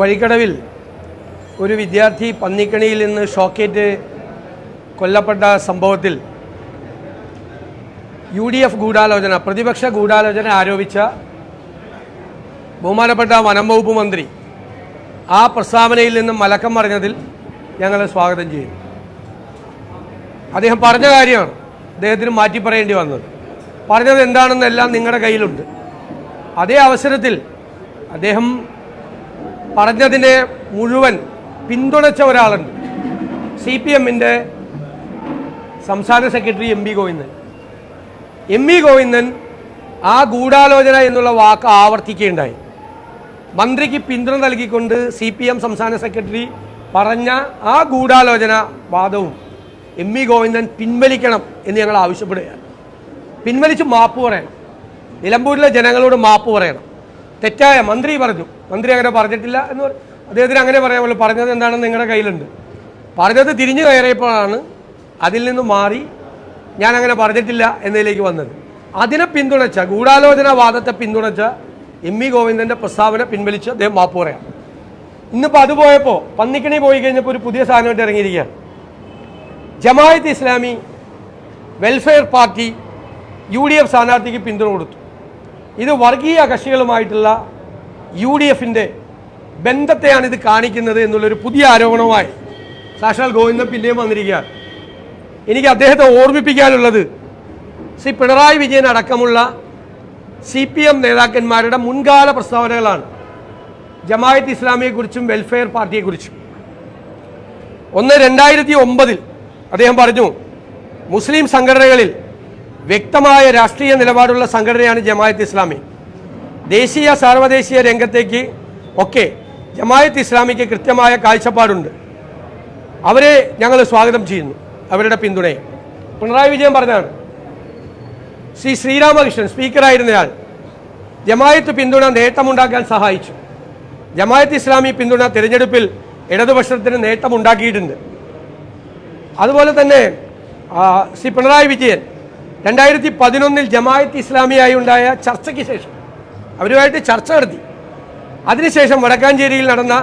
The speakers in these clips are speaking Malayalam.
വഴിക്കടവിൽ ഒരു വിദ്യാർത്ഥി പന്നിക്കണിയിൽ നിന്ന് ഷോക്കേറ്റ് കൊല്ലപ്പെട്ട സംഭവത്തിൽ യു ഡി എഫ് ഗൂഢാലോചന പ്രതിപക്ഷ ഗൂഢാലോചന ആരോപിച്ച ബഹുമാനപ്പെട്ട വനം വകുപ്പ് മന്ത്രി ആ പ്രസ്താവനയിൽ നിന്നും മലക്കം പറഞ്ഞതിൽ ഞങ്ങൾ സ്വാഗതം ചെയ്യുന്നു. അദ്ദേഹം പറഞ്ഞ കാര്യമാണ് അദ്ദേഹത്തിന് മാറ്റി പറയേണ്ടി വന്നത്. പറഞ്ഞത് എന്താണെന്നെല്ലാം നിങ്ങളുടെ കയ്യിലുണ്ട്. അതേ അവസരത്തിൽ അദ്ദേഹം പറഞ്ഞതിനെ മുഴുവൻ പിന്തുണച്ച ഒരാളുണ്ട്. സി പി എമ്മിന്റെ സംസ്ഥാന secretary M P Govindan. M V Govindan ആ ഗൂഢാലോചന എന്നുള്ള വാക്ക് ആവർത്തിക്കുകയുണ്ടായി. മന്ത്രിക്ക് പിന്തുണ നൽകിക്കൊണ്ട് സി പി എം സംസ്ഥാന സെക്രട്ടറി പറഞ്ഞ ആ ഗൂഢാലോചന വാദവും എം വി ഗോവിന്ദൻ പിൻവലിക്കണം എന്ന് ഞങ്ങൾ ആവശ്യപ്പെടുകയാണ്. പിൻവലിച്ച് മാപ്പ് പറയണം. നിലമ്പൂരിലെ ജനങ്ങളോട് മാപ്പ് പറയണം. തെറ്റായ മന്ത്രി പറഞ്ഞു. മന്ത്രി അങ്ങനെ പറഞ്ഞിട്ടില്ല എന്ന് പറഞ്ഞു അദ്ദേഹത്തിന് അങ്ങനെ പറയാമല്ലോ പറഞ്ഞത് എന്താണെന്ന് നിങ്ങളുടെ കയ്യിലുണ്ട്. പറഞ്ഞത് തിരിഞ്ഞു കയറിയപ്പോഴാണ് അതിൽ നിന്ന് മാറി ഞാൻ അങ്ങനെ പറഞ്ഞിട്ടില്ല എന്നതിലേക്ക് വന്നത്. അതിനെ പിന്തുണച്ച ഗൂഢാലോചന വാദത്തെ പിന്തുണച്ച എം വി ഗോവിന്ദന്റെ പ്രസ്താവന പിൻവലിച്ച് അദ്ദേഹം മാപ്പ് പറയാം. ഇന്നിപ്പോൾ അത് പോയപ്പോൾ പന്നിക്കണി പോയി കഴിഞ്ഞപ്പോൾ ഒരു പുതിയ സാധനമായിട്ട് ഇറങ്ങിയിരിക്കുകയാണ്. Jamaat Islami welfare party U D F സ്ഥാനാർത്ഥിക്ക് പിന്തുണ കൊടുത്തു. ഇത് വർഗീയ കക്ഷികളുമായിട്ടുള്ള യു ഡി എഫിന്റെ ബന്ധത്തെയാണ് ഇത് കാണിക്കുന്നത് എന്നുള്ളൊരു പുതിയ ആരോപണവുമായി സാക്ഷാൽ ഗോവിന്ദൻ പിന്നെയും വന്നിരിക്കുകയാണ്. എനിക്ക് അദ്ദേഹത്തെ ഓർമ്മിപ്പിക്കാനുള്ളത് ശ്രീ പിണറായി വിജയൻ അടക്കമുള്ള സി പി എം നേതാക്കന്മാരുടെ മുൻകാല പ്രസ്താവനകളാണ്. ജമായത്ത് ഇസ്ലാമിയെക്കുറിച്ചും വെൽഫെയർ പാർട്ടിയെക്കുറിച്ചും. ഒന്ന് രണ്ടായിരത്തി ഒമ്പതിൽ അദ്ദേഹം പറഞ്ഞു മുസ്ലിം സംഘടനകളിൽ വ്യക്തമായ രാഷ്ട്രീയ നിലപാടുള്ള സംഘടനയാണ് ജമായത്ത് ഇസ്ലാമി. ദേശീയ സാർവദേശീയ രംഗത്തേക്ക് ഒക്കെ ജമായത്ത് ഇസ്ലാമിക്ക് കൃത്യമായ കാഴ്ചപ്പാടുണ്ട്. അവരെ ഞങ്ങൾ സ്വാഗതം ചെയ്യുന്നു. അവരുടെ പിന്തുണയെ. പിണറായി വിജയൻ പറഞ്ഞതാണ്. ശ്രീ ശ്രീരാമകൃഷ്ണൻ സ്പീക്കറായിരുന്നയാൾ ജമായത്ത് പിന്തുണ നേട്ടമുണ്ടാക്കാൻ സഹായിച്ചു. ജമായത്ത് ഇസ്ലാമി പിന്തുണ തിരഞ്ഞെടുപ്പിൽ ഇടതുപക്ഷത്തിന് നേട്ടമുണ്ടാക്കിയിട്ടുണ്ട്. അതുപോലെ തന്നെ ശ്രീ പിണറായി വിജയൻ രണ്ടായിരത്തി പതിനൊന്നിൽ ജമായത്ത് ഇസ്ലാമിയായി ഉണ്ടായ ചർച്ചയ്ക്ക് ശേഷം അവരുമായിട്ട് ചർച്ച നടത്തി. അതിനുശേഷം വടക്കാഞ്ചേരിയിൽ നടന്ന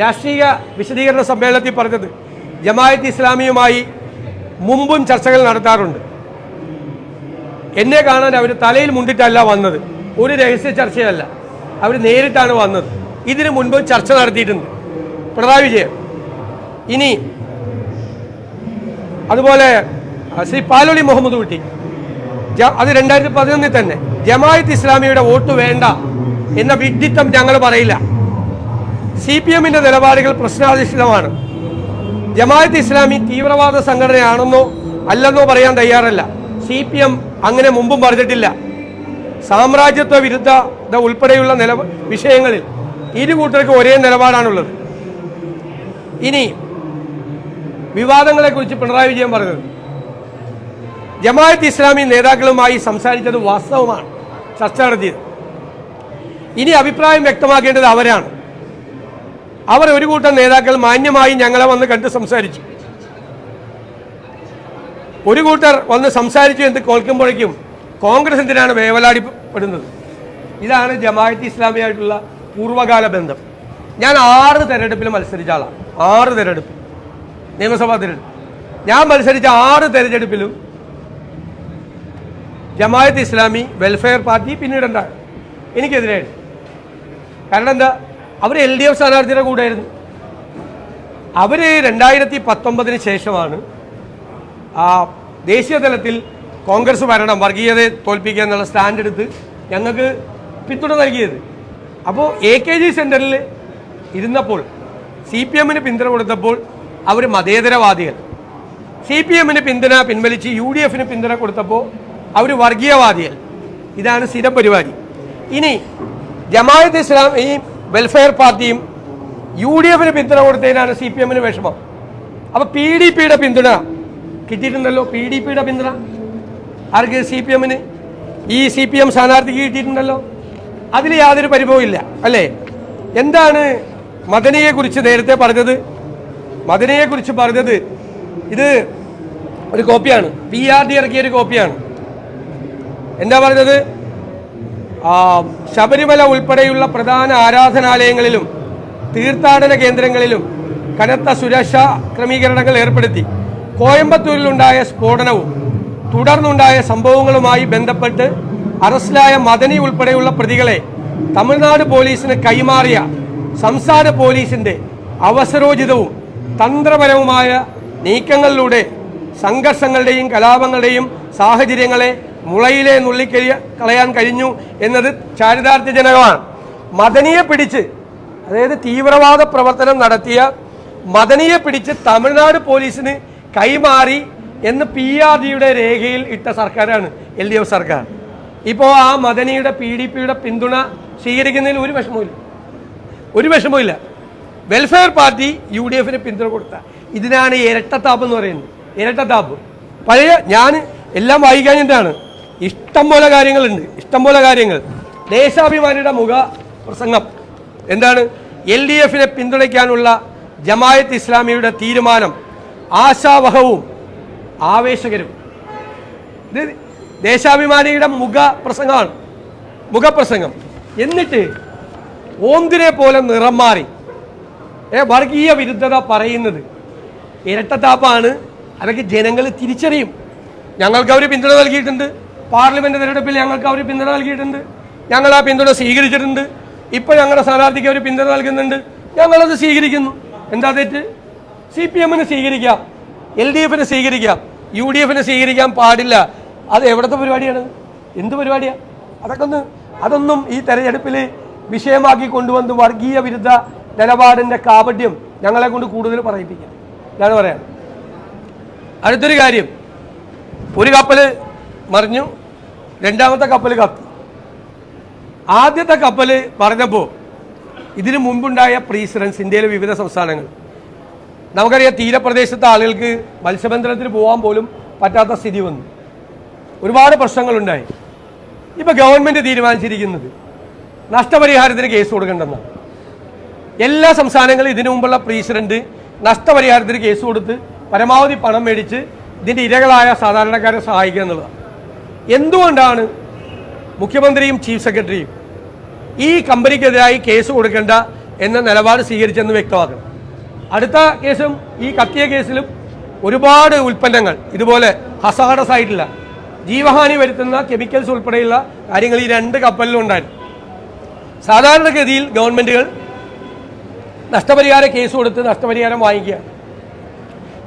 രാഷ്ട്രീയ വിശദീകരണ സമ്മേളനത്തിൽ പറഞ്ഞത് ജമായത്ത് ഇസ്ലാമിയുമായി മുമ്പും ചർച്ചകൾ നടത്താറുണ്ട്. എന്നെ കാണാൻ അവർ തലയിൽ മുണ്ടിട്ടല്ല വന്നത്. ഒരു രഹസ്യ ചർച്ചയല്ല. അവർ നേരിട്ടാണ് വന്നത്. ഇതിനു മുൻപ് ചർച്ച നടത്തിയിട്ടുണ്ട്. പിണറായി വിജയൻ. ഇനി അതുപോലെ ശ്രീ പാലോളി മുഹമ്മദ് കുട്ടി. അത് രണ്ടായിരത്തി പതിനൊന്നിൽ തന്നെ. ജമായത്ത് ഇസ്ലാമിയുടെ വോട്ട് വേണ്ട എന്ന വിഡിത്തം ഞങ്ങൾ പറയില്ല. സി പി എമ്മിന്റെ നിലപാടുകൾ പ്രശ്നാധിഷ്ഠിതമാണ്. ജമായത്ത് ഇസ്ലാമി തീവ്രവാദ സംഘടനയാണെന്നോ അല്ലെന്നോ പറയാൻ തയ്യാറല്ല. സി പി എം അങ്ങനെ മുമ്പും പറഞ്ഞിട്ടില്ല. സാമ്രാജ്യത്വ വിരുദ്ധത ഉൾപ്പെടെയുള്ള നില വിഷയങ്ങളിൽ ഇരു കൂട്ടർക്കും ഒരേ നിലപാടാണുള്ളത്. ഇനി വിവാദങ്ങളെക്കുറിച്ച് പിണറായി വിജയൻ പറഞ്ഞത്. ജമാഅത്ത് ഇസ്ലാമി നേതാക്കളുമായി സംസാരിച്ചത് വാസ്തവമാണ്. ചർച്ച നടത്തിയത്. ഇനി അഭിപ്രായം വ്യക്തമാക്കേണ്ടത് അവരാണ്. അവർ ഒരു കൂട്ടം നേതാക്കൾ മാന്യമായി ഞങ്ങളെ വന്ന് കണ്ട് സംസാരിച്ചു. ഒരു കൂട്ടർ വന്ന് സംസാരിച്ചു എന്ന് കേൾക്കുമ്പോഴേക്കും കോൺഗ്രസ് എന്തിനാണ് വേവലാടിപ്പെടുന്നത് ഇതാണ് ജമാഅത്ത് ഇസ്ലാമിയായിട്ടുള്ള പൂർവകാല ബന്ധം. ഞാൻ ആറ് തെരഞ്ഞെടുപ്പിൽ മത്സരിച്ച ആളാണ്. ആറ് തെരഞ്ഞെടുപ്പ് നിയമസഭാ തെരഞ്ഞെടുപ്പ് ഞാൻ മത്സരിച്ച ആറ് തെരഞ്ഞെടുപ്പിലും ജമാഅത്ത് ഇസ്ലാമി വെൽഫെയർ പാർട്ടി പിന്നീട് പിന്നീടുണ്ടായി എനിക്കെതിരായിരുന്നു കാരണം എന്താ? അവർ എൽ ഡി എഫ് സ്ഥാനാർത്ഥിയുടെ കൂടെയായിരുന്നു. അവർ രണ്ടായിരത്തി പത്തൊമ്പതിന് ശേഷമാണ് ദേശീയ തലത്തിൽ കോൺഗ്രസ് ഭരണം വർഗീയതയെ തോൽപ്പിക്കുക എന്നുള്ള സ്റ്റാൻഡ് എടുത്ത് ഞങ്ങൾക്ക് പിന്തുണ നൽകിയത്. അപ്പോൾ എ കെ ജി സെന്ററിൽ ഇരുന്നപ്പോൾ സി പി എമ്മിന് പിന്തുണ കൊടുത്തപ്പോൾ അവർ മതേതരവാദികൾ. സി പി എമ്മിന് പിന്തുണ പിൻവലിച്ച് യു ഡി എഫിന് പിന്തുണ കൊടുത്തപ്പോൾ അവർ വർഗീയവാദികൾ. ഇതാണ് സ്ഥിരം പരിപാടി. ഇനി ജമാഅത്ത് ഇസ്ലാം ഈ വെൽഫെയർ പാർട്ടിയും യു ഡി എഫിന് പിന്തുണ കൊടുത്തതിനാണ് സി പി എമ്മിന് വിഷമം. അപ്പോൾ പി ഡി പിയുടെ പിന്തുണ കിട്ടിയിട്ടുണ്ടല്ലോ? പി ഡി പിയുടെ പിന്തുണ? ആർക്ക്? സി പി എമ്മിന്. ഈ സി പി എം സ്ഥാനാർത്ഥിക്ക് കിട്ടിയിട്ടുണ്ടല്ലോ? അതിൽ യാതൊരു പരിഭവമില്ല അല്ലേ? എന്താണ് മദനിയെക്കുറിച്ച് നേരത്തെ പറഞ്ഞത്? മദനിയെക്കുറിച്ച് പറഞ്ഞത് ഇത് ഒരു കോപ്പിയാണ്. പി ആർ ഡി ഇറക്കിയ ഒരു കോപ്പിയാണ്. എന്താ പറഞ്ഞത്? ശബരിമല ഉൾപ്പെടെയുള്ള പ്രധാന ആരാധനാലയങ്ങളിലും തീർത്ഥാടന കേന്ദ്രങ്ങളിലും കനത്ത സുരക്ഷാ ക്രമീകരണങ്ങൾ ഏർപ്പെടുത്തി. കോയമ്പത്തൂരിലുണ്ടായ സ്ഫോടനവും തുടർന്നുണ്ടായ സംഭവങ്ങളുമായി ബന്ധപ്പെട്ട് അറസ്റ്റിലായ മദനി ഉൾപ്പെടെയുള്ള പ്രതികളെ തമിഴ്നാട് പോലീസിന് കൈമാറിയ സംസ്ഥാന പോലീസിന്റെ അവസരോചിതവും തന്ത്രപരവുമായ നീക്കങ്ങളിലൂടെ സംഘർഷങ്ങളുടെയും കലാപങ്ങളുടെയും സാഹചര്യങ്ങളെ മുളയിലെ നുള്ളിക്കരിയ കളയാൻ കഴിഞ്ഞു എന്നത് ചാരിതാർത്ഥ്യജനകമാണ് മദനിയെ പിടിച്ച് അതായത് തീവ്രവാദ പ്രവർത്തനം നടത്തിയ മദനിയെ പിടിച്ച് തമിഴ്നാട് പോലീസിന് കൈമാറി എന്ന് പി ആർ ഡിയുടെ രേഖയിൽ ഇട്ട സർക്കാരാണ് എൽ ഡി എഫ് സർക്കാർ. ഇപ്പോൾ ആ മദനിയുടെ പി ഡി പിയുടെ പിന്തുണ സ്വീകരിക്കുന്നതിൽ ഒരു വിഷമവുമില്ല. ഒരു വിഷമവുമില്ല. വെൽഫെയർ പാർട്ടി യു ഡി എഫിന് പിന്തുണ കൊടുത്ത. ഇതിനാണ് ഇരട്ടത്താപ്പ് എന്ന് പറയുന്നത്. ഇരട്ടത്താപ്പ്. പഴയ ഞാൻ എല്ലാം വായിക്കാഞ്ഞിട്ടാണ്. പോലെ കാര്യങ്ങളുണ്ട്. ഇഷ്ടം പോലെ കാര്യങ്ങൾ. ദേശാഭിമാനിയുടെ മുഖ പ്രസംഗം. എന്താണ്? എൽ ഡി എഫിനെ പിന്തുണയ്ക്കാനുള്ള ജമായത്ത് ഇസ്ലാമിയുടെ തീരുമാനം ആശാവഹവും ആവേശകരും. ഇത് ദേശാഭിമാനിയുടെ മുഖ പ്രസംഗമാണ്. മുഖപ്രസംഗം എന്നിട്ട് ഓന്തിനെ പോലെ നിറം മാറി. ഏ വർഗീയ വിരുദ്ധത പറയുന്നത് ഇരട്ടത്താപ്പാണ്. അതൊക്കെ ജനങ്ങൾ തിരിച്ചറിയും. ഞങ്ങൾക്ക് അവർ പിന്തുണ നൽകിയിട്ടുണ്ട്. പാർലമെന്റ് തെരഞ്ഞെടുപ്പിൽ ഞങ്ങൾക്ക് അവർ പിന്തുണ നൽകിയിട്ടുണ്ട്. ഞങ്ങൾ ആ പിന്തുണ സ്വീകരിച്ചിട്ടുണ്ട്. ഇപ്പോൾ ഞങ്ങളുടെ സ്ഥാനാർത്ഥിക്ക് അവർ പിന്തുണ നൽകുന്നുണ്ട്. ഞങ്ങളത് സ്വീകരിക്കുന്നു. എന്താ തെറ്റ്? സി പി എമ്മിന് സ്വീകരിക്കാം. എൽ ഡി എഫിന് സ്വീകരിക്കാം. യു ഡി എഫിന് സ്വീകരിക്കാൻ പാടില്ല. അത് എവിടുത്തെ പരിപാടിയാണ്? എന്ത് പരിപാടിയാണ് അതൊക്കെ ഒന്ന് അതൊന്നും ഈ തെരഞ്ഞെടുപ്പിൽ വിഷയമാക്കി കൊണ്ടുവന്ന് വർഗീയ വിരുദ്ധ നിലപാടിന്റെ കാപട്യം ഞങ്ങളെ കൊണ്ട് കൂടുതൽ പറയിപ്പിക്കാം. ഇതാണ് പറയാൻ. അടുത്തൊരു കാര്യം. ഒരു കപ്പൽ മറിഞ്ഞു. രണ്ടാമത്തെ കപ്പൽ കത്തി ആദ്യത്തെ കപ്പൽ പറഞ്ഞപ്പോൾ ഇതിനു മുമ്പുണ്ടായ പ്രീസിഡൻസ് ഇന്ത്യയിലെ വിവിധ സംസ്ഥാനങ്ങൾ. നമുക്കറിയാം തീരപ്രദേശത്തെ ആളുകൾക്ക് മത്സ്യബന്ധനത്തിന് പോകാൻ പോലും പറ്റാത്ത സ്ഥിതി വന്നു. ഒരുപാട് പ്രശ്നങ്ങളുണ്ടായി. ഇപ്പൊ ഗവൺമെന്റ് തീരുമാനിച്ചിരിക്കുന്നത് നഷ്ടപരിഹാരത്തിന് കേസ് കൊടുക്കേണ്ടെന്നാണ്. എല്ലാ സംസ്ഥാനങ്ങളും ഇതിനു മുമ്പുള്ള പ്രസിഡന്റ് നഷ്ടപരിഹാരത്തിന് കേസ് കൊടുത്ത് പരമാവധി പണം മേടിച്ച് ഇതിന്റെ ഇരകളായ സാധാരണക്കാരെ സഹായിക്കുക എന്നുള്ളതാണ്. എന്തുകൊണ്ടാണ് മുഖ്യമന്ത്രിയും ചീഫ് സെക്രട്ടറിയും ഈ കമ്പനിക്കെതിരായി കേസ് കൊടുക്കേണ്ട എന്ന നിലപാട് സ്വീകരിച്ചെന്ന് വ്യക്തമാക്കണം. അടുത്ത കേസും ഈ കത്തിയ കേസിലും ഒരുപാട് ഉൽപ്പന്നങ്ങൾ ഇതുപോലെ ഹസാഡസ് ആയിട്ടില്ല ജീവഹാനി വരുത്തുന്ന കെമിക്കൽസ് ഉൾപ്പെടെയുള്ള കാര്യങ്ങൾ ഈ രണ്ട് കപ്പലിലും ഉണ്ടായിരുന്നു സാധാരണഗതിയിൽ ഗവൺമെന്റുകൾ നഷ്ടപരിഹാര കേസ് കൊടുത്ത് നഷ്ടപരിഹാരം വാങ്ങിക്കുക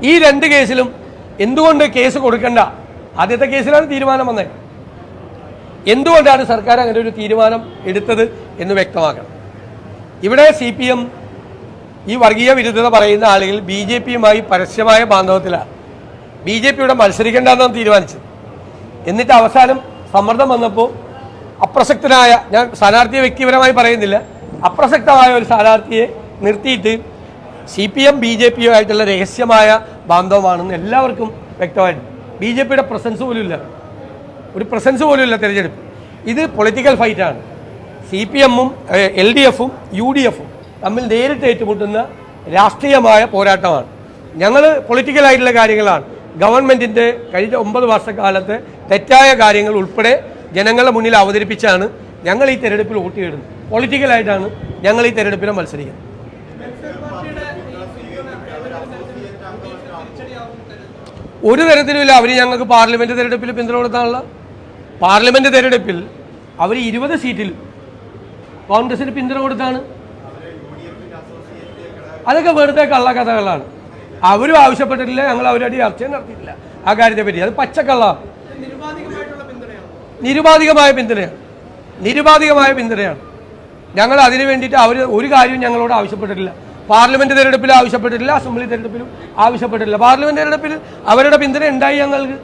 ഈ രണ്ട് കേസിലും എന്തുകൊണ്ട് കേസ് കൊടുക്കണ്ട? ആദ്യത്തെ കേസിലാണ് തീരുമാനം വന്നത്. എന്തുകൊണ്ടാണ് സർക്കാർ അങ്ങനെ ഒരു തീരുമാനം എടുത്തത് എന്ന് വ്യക്തമാക്കണം. ഇവിടെ സി പി എം ഈ വർഗീയ വിരുദ്ധത പറയുന്ന ആളുകൾ ബി ജെ പിയുമായി പരസ്യമായ ബാന്ധവത്തിലാണ്. ബി ജെ പിയുടെ മത്സരിക്കേണ്ടെന്നാണ് തീരുമാനിച്ചത്. എന്നിട്ട് അവസാനം സമ്മർദ്ദം വന്നപ്പോൾ അപ്രസക്തനായ ഞാൻ സ്ഥാനാർത്ഥിയെ വ്യക്തിപരമായി പറയുന്നില്ല അപ്രസക്തമായ ഒരു സ്ഥാനാർത്ഥിയെ നിർത്തിയിട്ട് C P M B J പിയുമായിട്ടുള്ള രഹസ്യമായ ബാന്ധവമാണെന്ന് എല്ലാവർക്കും വ്യക്തമായിട്ടുണ്ട്. ബി ജെ പിയുടെ പ്രസൻസ് പോലുമില്ല. ഒരു പ്രസൻസ് പോലുമില്ല തിരഞ്ഞെടുപ്പ്. ഇത് പൊളിറ്റിക്കൽ ഫൈറ്റാണ്. സി പി എമ്മും എൽ ഡി എഫും യു ഡി എഫും തമ്മിൽ നേരിട്ട് ഏറ്റുമുട്ടുന്ന രാഷ്ട്രീയമായ പോരാട്ടമാണ്. ഞങ്ങൾ പൊളിറ്റിക്കലായിട്ടുള്ള കാര്യങ്ങളാണ്. ഗവൺമെന്റിന്റെ കഴിഞ്ഞ ഒമ്പത് വർഷക്കാലത്ത് തെറ്റായ കാര്യങ്ങൾ ഉൾപ്പെടെ ജനങ്ങളുടെ മുന്നിൽ അവതരിപ്പിച്ചാണ് ഞങ്ങൾ ഈ തെരഞ്ഞെടുപ്പിൽ വോട്ട് ചെയ്യുന്നത് പൊളിറ്റിക്കലായിട്ടാണ് ഞങ്ങൾ ഈ തെരഞ്ഞെടുപ്പിനെ മത്സരിക്കുന്നത്. ഒരു തരത്തിലുമില്ല. അവർ ഞങ്ങൾക്ക് പാർലമെന്റ് തെരഞ്ഞെടുപ്പിൽ പിന്തുണ കൊടുത്താനുള്ള പാർലമെന്റ് തെരഞ്ഞെടുപ്പിൽ അവർ ഇരുപത് സീറ്റിൽ കോൺഗ്രസിന് പിന്തുണ കൊടുത്താണ്. അതൊക്കെ വെറുതെ കള്ള കഥകളാണ്. അവരും ആവശ്യപ്പെട്ടിട്ടില്ല. ഞങ്ങൾ അവരുടെ ചർച്ച നടത്തിയിട്ടില്ല. ആ കാര്യത്തെ പറ്റി അത് പച്ചക്കള്ള. നിരുപാധികമായ പിന്തുണയാണ്. നിരുപാധികമായ പിന്തുണയാണ്. ഞങ്ങൾ അതിനു വേണ്ടിയിട്ട് അവർ ഒരു കാര്യവും ഞങ്ങളോട് ആവശ്യപ്പെട്ടിട്ടില്ല. പാർലമെന്റ് തെരഞ്ഞെടുപ്പിൽ ആവശ്യപ്പെട്ടിട്ടില്ല അസംബ്ലി തെരഞ്ഞെടുപ്പിലും ആവശ്യപ്പെട്ടിട്ടില്ല. പാർലമെന്റ് തെരഞ്ഞെടുപ്പിൽ അവരുടെ പിന്തുണ ഉണ്ടായി ഞങ്ങൾക്ക്?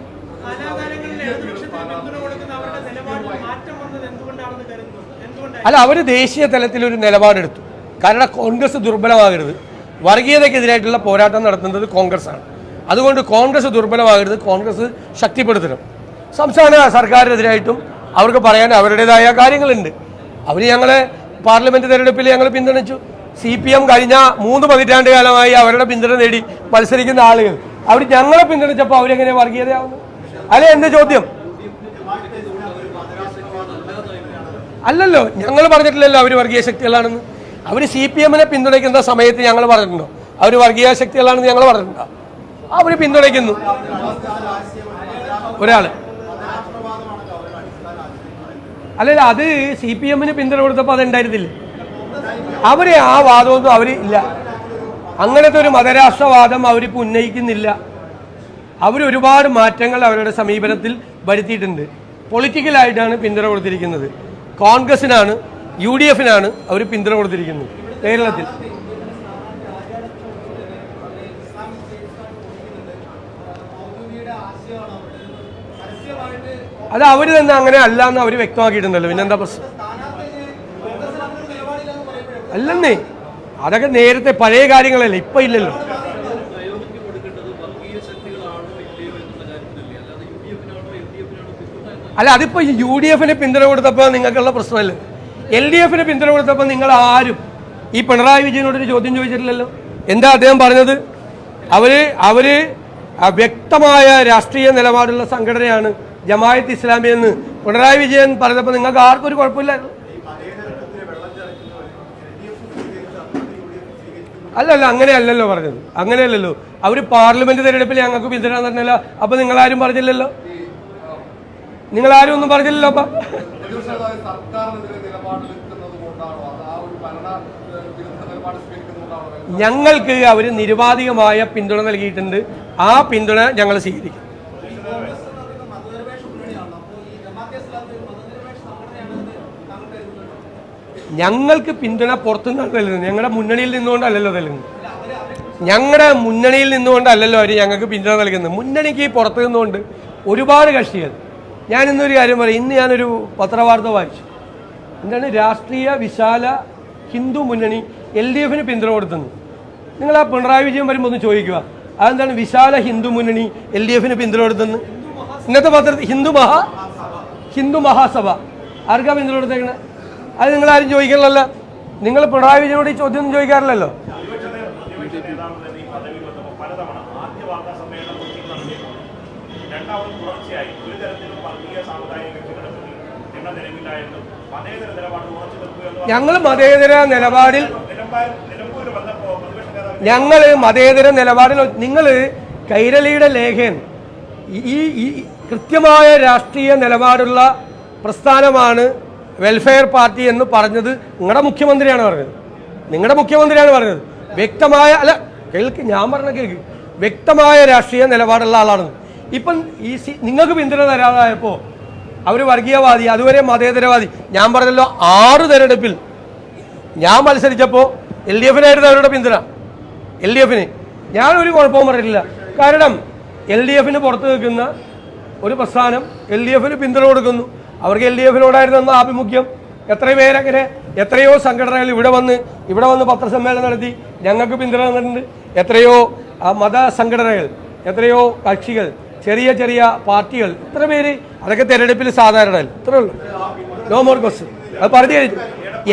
അല്ല അവർ ദേശീയ തലത്തിൽ ഒരു നിലപാടെടുത്തു. കാരണം കോൺഗ്രസ് ദുർബലമാകരുത്. വർഗീയതയ്ക്കെതിരായിട്ടുള്ള പോരാട്ടം നടത്തുന്നത് കോൺഗ്രസ് ആണ് അതുകൊണ്ട് കോൺഗ്രസ് ദുർബലമാകരുത് കോൺഗ്രസ് ശക്തിപ്പെടുത്തണം. സംസ്ഥാന സർക്കാരിനെതിരായിട്ടും അവർക്ക് പറയാൻ അവരുടേതായ കാര്യങ്ങളുണ്ട്. അവർ ഞങ്ങളെ പാർലമെന്റ് തെരഞ്ഞെടുപ്പിൽ ഞങ്ങൾ പിന്തുണച്ചു. സി പി എം കഴിഞ്ഞ മൂന്ന് പതിറ്റാണ്ട് കാലമായി അവരുടെ പിന്തുണ നേടി മത്സരിക്കുന്ന ആളുകൾ. അവർ ഞങ്ങളെ പിന്തുണച്ചപ്പോൾ അവരെങ്ങനെ വർഗീയതയാവുന്നു? അല്ലെ എന്റെ ചോദ്യം? അല്ലല്ലോ ഞങ്ങൾ പറഞ്ഞിട്ടില്ലല്ലോ അവർ വർഗീയ ശക്തികളാണെന്ന്. അവർ സി പി എമ്മിനെ പിന്തുണയ്ക്കുന്ന സമയത്ത് ഞങ്ങൾ പറഞ്ഞിട്ടുണ്ടോ? അവർ വർഗീയ ശക്തികളാണെന്ന് ഞങ്ങൾ പറഞ്ഞിട്ടുണ്ടോ? അവർ പിന്തുണയ്ക്കുന്നു. ഒരാൾ. അല്ലല്ല അത് സി പി എമ്മിന് പിന്തുണ കൊടുത്തപ്പോൾ അത് ഉണ്ടായിരുന്നില്ല? അവർ ആ വാദമൊന്നും അവർ ഇല്ല. അങ്ങനത്തെ ഒരു മതരാഷ്ട്രവാദം അവരിപ്പോൾ ഉന്നയിക്കുന്നില്ല. അവർ ഒരുപാട് മാറ്റങ്ങൾ അവരുടെ സമീപനത്തിൽ വരുത്തിയിട്ടുണ്ട്. പൊളിറ്റിക്കലായിട്ടാണ് പിന്തുണ കൊടുത്തിരിക്കുന്നത്. കോൺഗ്രസിനാണ് യു ഡി എഫിനാണ് അവർ പിന്തുണ കൊടുത്തിരിക്കുന്നത്. കേരളത്തിൽ. അത് അവർ തന്നെ അങ്ങനെ അല്ല എന്ന് അവർ വ്യക്തമാക്കിയിട്ടുണ്ടല്ലോ. പിന്നെന്താ പ്രശ്നം? അല്ലെന്നേ അതൊക്കെ നേരത്തെ പഴയ കാര്യങ്ങളല്ലേ ഇപ്പൊ ഇല്ലല്ലോ. അല്ല അതിപ്പോ യു ഡി എഫിന് പിന്തുണ കൊടുത്തപ്പോൾ നിങ്ങൾക്കുള്ള പ്രശ്നമല്ല? എൽ ഡി എഫിന് പിന്തുണ കൊടുത്തപ്പോൾ നിങ്ങൾ ആരും ഈ പിണറായി വിജയനോട് ഒരു ചോദ്യം ചോദിച്ചിട്ടില്ലല്ലോ? എന്താ അദ്ദേഹം പറഞ്ഞത്? അവർ അവർ വ്യക്തമായ രാഷ്ട്രീയ നിലപാടുള്ള സംഘടനയാണ് ജമായത്ത് ഇസ്ലാമി എന്ന് പിണറായി വിജയൻ പറഞ്ഞപ്പോൾ നിങ്ങൾക്ക് ആർക്കും ഒരു കുഴപ്പമില്ലായിരുന്നു. അല്ലല്ല അങ്ങനെയല്ലല്ലോ പറഞ്ഞത്. അങ്ങനെയല്ലല്ലോ. അവർ പാർലമെന്റ് തെരഞ്ഞെടുപ്പിൽ ഞങ്ങൾക്ക് പിന്തുണ തന്നില്ല. അപ്പൊ നിങ്ങൾ ആരും പറഞ്ഞില്ലല്ലോ? നിങ്ങൾ ആരും ഒന്നും പറഞ്ഞില്ലല്ലോ അപ്പൊ? ഞങ്ങൾക്ക് അവർ നിരുപാധികമായ പിന്തുണ നൽകിയിട്ടുണ്ട്. ആ പിന്തുണ ഞങ്ങൾ സ്വീകരിക്കും. ഞങ്ങൾക്ക് പിന്തുണ പുറത്തുനിന്നാണ് നൽകുന്നത് ഞങ്ങളുടെ മുന്നണിയിൽ നിന്നുകൊണ്ടല്ലല്ലോ നൽകുന്നത് ഞങ്ങളുടെ മുന്നണിയിൽ നിന്നുകൊണ്ടല്ലല്ലോ അവർ ഞങ്ങൾക്ക് പിന്തുണ നൽകുന്നത്. മുന്നണിക്ക് പുറത്തു നിന്നുകൊണ്ട് ഒരുപാട് കക്ഷികൾ. ഞാൻ ഇന്നൊരു കാര്യം പറയും. ഇന്ന് ഞാനൊരു പത്രവാർത്ത വായിച്ചു. എന്താണ്? രാഷ്ട്രീയ വിശാല ഹിന്ദു മുന്നണി എൽ ഡി എഫിന് പിന്തുണ കൊടുത്തുന്നു. നിങ്ങൾ ആ പിണറായി വിജയൻ വരുമ്പോൾ ഒന്ന് ചോദിക്കുക. അതെന്താണ് വിശാല ഹിന്ദു മുന്നണി എൽ ഡി എഫിന് പിന്തുണ കൊടുത്തെന്ന്? ഇന്നത്തെ പത്രത്തിൽ ഹിന്ദു മഹാ ഹിന്ദു മഹാസഭ. ആർക്കാ പിന്തുണ കൊടുത്തേക്കണേ? അത് നിങ്ങൾ ആരും ചോദിക്കണല്ലോ നിങ്ങൾ പിണറായി വിജയനോട് ഈ ചോദ്യം ഒന്നും ചോദിക്കാറില്ലല്ലോ. ഞങ്ങൾ മതേതര നിലപാടിൽ ഞങ്ങൾ മതേതര നിലപാടിൽ നിങ്ങൾ കൈരളിയുടെ ലേഖൻ ഈ കൃത്യമായ രാഷ്ട്രീയ നിലപാടുള്ള പ്രസ്ഥാനമാണ് വെൽഫെയർ പാർട്ടി എന്ന് പറഞ്ഞത് നിങ്ങളുടെ മുഖ്യമന്ത്രിയാണ് പറഞ്ഞത്. നിങ്ങളുടെ മുഖ്യമന്ത്രിയാണ് പറഞ്ഞത്. വ്യക്തമായ അല്ല കേൾക്ക് ഞാൻ പറഞ്ഞ കേൾക്ക്. വ്യക്തമായ രാഷ്ട്രീയ നിലപാടുള്ള ആളാണ്. ഇപ്പം ഈ സി നിങ്ങൾക്ക് പിന്തുണ തരാതായപ്പോൾ അവർ വർഗീയവാദി അതുവരെ മതേതരവാദി. ഞാൻ പറഞ്ഞല്ലോ ആറ് തെരഞ്ഞെടുപ്പിൽ ഞാൻ മത്സരിച്ചപ്പോൾ എൽ ഡി എഫിനായിരുന്നു അവരുടെ പിന്തുണ. എൽ ഡി എഫിന്. ഞാനൊരു കുഴപ്പവും പറഞ്ഞിട്ടില്ല. കാരണം എൽ ഡി എഫിന് പുറത്ത് നിൽക്കുന്ന ഒരു പ്രസ്ഥാനം എൽ ഡി എഫിന് പിന്തുണ കൊടുക്കുന്നു. അവർക്ക് എൽ ഡി എഫിനോടായിരുന്നു ആഭിമുഖ്യം. എത്രയും പേരങ്ങനെ എത്രയോ സംഘടനകൾ ഇവിടെ വന്ന് ഇവിടെ വന്ന് പത്രസമ്മേളനം നടത്തി ഞങ്ങൾക്ക് പിന്തുണ തന്നിട്ടുണ്ട്. എത്രയോ മത സംഘടനകൾ എത്രയോ കക്ഷികൾ ചെറിയ ചെറിയ പാർട്ടികൾ ഇത്ര പേര് അതൊക്കെ തെരഞ്ഞെടുപ്പിൽ സാധാരണ. ഇത്രേ ഉള്ളൂ. നോ മോർ ക്വസ്റ്റ്യൻ അത് പറഞ്ഞു കഴിഞ്ഞു.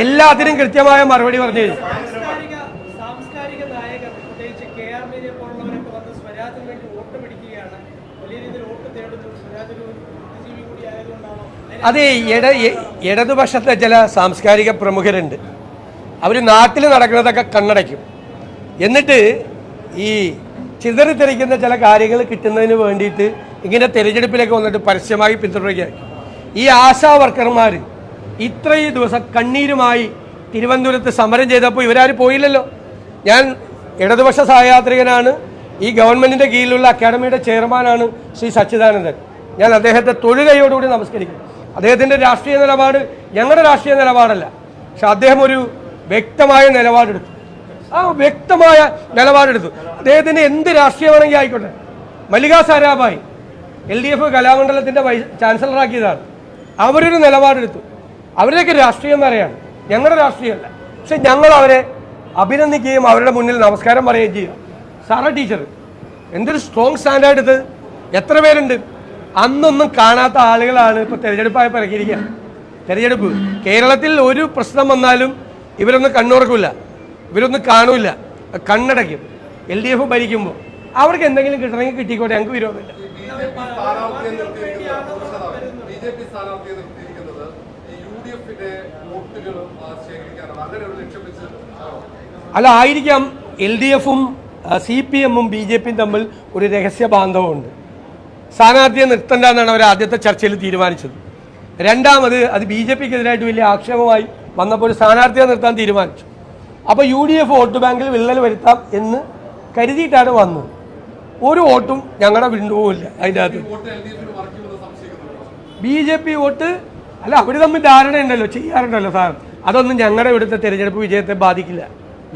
എല്ലാത്തിനും കൃത്യമായ മറുപടി പറഞ്ഞു കഴിഞ്ഞു സാംസ്കാരിക സാംസ്കാരിക നായകർ പ്രത്യേകിച്ച് കെ ആർ മീനെ പോലുള്ളവരൊക്കെ വന്ന് സ്വരാജിന് വേണ്ടി വോട്ട് പിടിക്കുകയാണ് വലിയ രീതിയിൽ വോട്ട് തേടുന്നു സ്വരാജ് ഒരു ബുദ്ധിജീവി കൂടി ആയതുകൊണ്ടാണോ അത് ഇട ഇടതുപക്ഷത്തെ ചില സാംസ്കാരിക പ്രമുഖരുണ്ട്. അവർ നാട്ടിൽ നടക്കുന്നതൊക്കെ കണ്ണടയ്ക്കും. എന്നിട്ട് ഈ ചിതറിത്തെറിക്കുന്ന ചില കാര്യങ്ങൾ കിട്ടുന്നതിന് വേണ്ടിയിട്ട് ഇങ്ങനെ തെരഞ്ഞെടുപ്പിലേക്ക് വന്നിട്ട് പരസ്യമായി പിന്തുടരുകയാണ് ഈ ആശാ വർക്കർമാർ ഇത്രയും ദിവസം കണ്ണീരുമായി തിരുവനന്തപുരത്ത് സമരം ചെയ്തപ്പോൾ ഇവരാരും പോയില്ലല്ലോ. ഞാൻ ഇടതുപക്ഷ സഹയാത്രികനാണ്. ഈ ഗവൺമെന്റിന്റെ കീഴിലുള്ള അക്കാഡമിയുടെ ചെയർമാനാണ് ശ്രീ സച്ചിദാനന്ദൻ. ഞാൻ അദ്ദേഹത്തെ തൊഴുകയോടുകൂടി നമസ്കരിക്കും അദ്ദേഹത്തിന്റെ രാഷ്ട്രീയ നിലപാട് ഞങ്ങളുടെ രാഷ്ട്രീയ നിലപാടല്ല. പക്ഷെ അദ്ദേഹം ഒരു വ്യക്തമായ നിലപാടെടുത്തു. ആ വ്യക്തമായ നിലപാടെടുത്തു. അദ്ദേഹത്തിന് എന്ത് രാഷ്ട്രീയമാണെങ്കിൽ ആയിക്കോട്ടെ. Mallika Sarabhai L D F കലാമണ്ഡലത്തിന്റെ ചാൻസലറാക്കിയതാണ്. അവരൊരു നിലപാടെടുത്തു. അവരുടെയൊക്കെ രാഷ്ട്രീയം വരെയാണ് ഞങ്ങളുടെ രാഷ്ട്രീയമല്ല. പക്ഷെ ഞങ്ങൾ അവരെ അഭിനന്ദിക്കുകയും അവരുടെ മുന്നിൽ നമസ്കാരം പറയുകയും ചെയ്യുക. സാറ ടീച്ചർ എന്തൊരു സ്ട്രോങ് സ്റ്റാൻഡാർഡ് ഇത്. എത്ര പേരുണ്ട്? അന്നൊന്നും കാണാത്ത ആളുകളാണ് ഇപ്പോൾ തെരഞ്ഞെടുപ്പായി പറഞ്ഞിരിക്കുക തെരഞ്ഞെടുപ്പ്. കേരളത്തിൽ ഒരു പ്രശ്നം വന്നാലും ഇവരൊന്നും കണ്ണുറക്കില്ല ഇവരൊന്നും കാണൂല. കണ്ണടയ്ക്കും. എൽ ഡി എഫ് ഭരിക്കുമ്പോൾ അവർക്ക് എന്തെങ്കിലും കിട്ടണമെങ്കിൽ കിട്ടിക്കോട്ടെ. ഞങ്ങൾക്ക് വിരോധമില്ല? അല്ല ആയിരിക്കാം. എൽ ഡി എഫും സി പി എമ്മും ബി ജെ പിയും തമ്മിൽ ഒരു രഹസ്യ ബാന്ധവമുണ്ട്. സ്ഥാനാർത്ഥിയെ നിർത്തണ്ട എന്നാണ് അവർ ആദ്യത്തെ ചർച്ചയിൽ തീരുമാനിച്ചത്. രണ്ടാമത് അത് ബി ജെ പിക്ക് എതിരായിട്ട് വലിയ ആക്ഷേപമായി വന്നപ്പോൾ സ്ഥാനാർത്ഥിയെ നിർത്താൻ തീരുമാനിച്ചു. അപ്പോൾ യു ഡി എഫ് വോട്ട് ബാങ്കിൽ വിള്ളൽ വരുത്താം എന്ന് കരുതിയിട്ടാണ് വന്നത്. ഒരു വോട്ടും ഞങ്ങളുടെ വിണ്ടുപോകില്ല അതിന്റെ അകത്ത്. ബി ജെ പി വോട്ട് അല്ല അവർ തമ്മിൽ ധാരണയുണ്ടല്ലോ ചെയ്യാറുണ്ടല്ലോ സാർ. അതൊന്നും ഞങ്ങളുടെ ഇവിടുത്തെ തെരഞ്ഞെടുപ്പ് വിജയത്തെ ബാധിക്കില്ല.